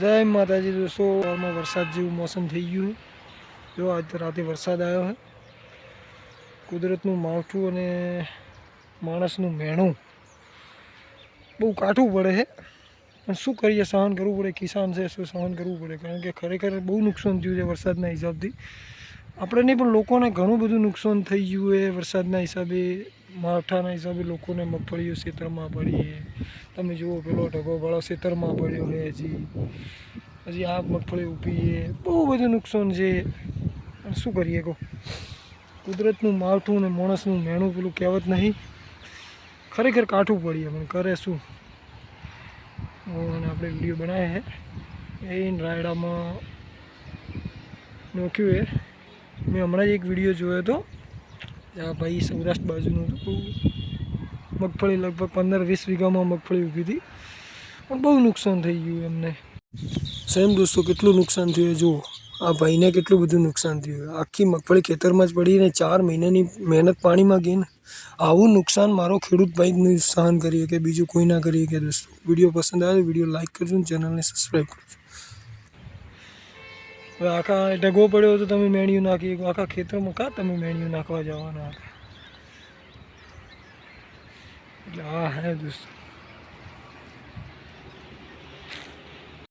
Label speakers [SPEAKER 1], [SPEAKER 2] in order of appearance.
[SPEAKER 1] જય માતાજી દોસ્તો સવારમાં વરસાદ જેવું મોસમ થઈ ગયું. છે જો આજ રાતે વરસાદ આવ્યો છે કુદરતનું માવઠું અને માણસનું મેણું બહુ કાઠું પડે છે પણ શું કરીએ, સહન કરવું પડે, કિસાન છે, શું સહન કરવું પડે? કારણ કે ખરેખર બહુ નુકસાન થયું છે વરસાદના હિસાબથી. આપણે નહીં, પણ લોકોને ઘણું બધું નુકસાન થઈ ગયું એ વરસાદના હિસાબે. માવઠાના હિસાબે લોકોને મગફળીઓ ખેતરમાં પડી તમે જુઓ પેલો ઢગો ભાળો ખેતરમાં પડ્યો છે હજી. હજી આ મગફળી ઊભી બહુ બધું નુકસાન છે. શું કરીએ કહો? કુદરતનું માવઠું ને માણસનું મેણું પેલું કહેવત નહીં. ખરેખર કાઠું પડીએ પણ કરે શું? અને આપણે વીડિયો બનાવ્યા છે. એ રાયડામાં નોખ્યું એ મેં હમણાં જ એક વીડિયો જોયો હતો. આ ભાઈ સૌરાષ્ટ્ર બાજુનું હતું. બહુ મગફળી લગભગ પંદર વીસ વીઘામાં મગફળી ઊભી હતી. પણ બહુ નુકસાન થઈ ગયું એમને. સેમ દોસ્તો, કેટલું નુકસાન થયું જુઓ. આ ભાઈને કેટલું બધું નુકસાન થયું આખી મગફળી ખેતરમાં જ પડીને ચાર મહિનાની મહેનત પાણીમાં ગઈ આવું નુકસાન મારો ખેડૂત ભાઈ સહન કરીએ કે બીજું કોઈ ના કરીએ કે દોસ્તો. વીડિયો પસંદ આવે વીડિયો લાઇક કરજો ચેનલને સબસ્ક્રાઈબ કરજો. હવે આખા ઢગો પડ્યો તો તમે મેણિયું નાખી આખા ખેતરમાં કાં તમે મેણિયું નાખવા જવાના? હતા એટલે હા હે દોસ્તો.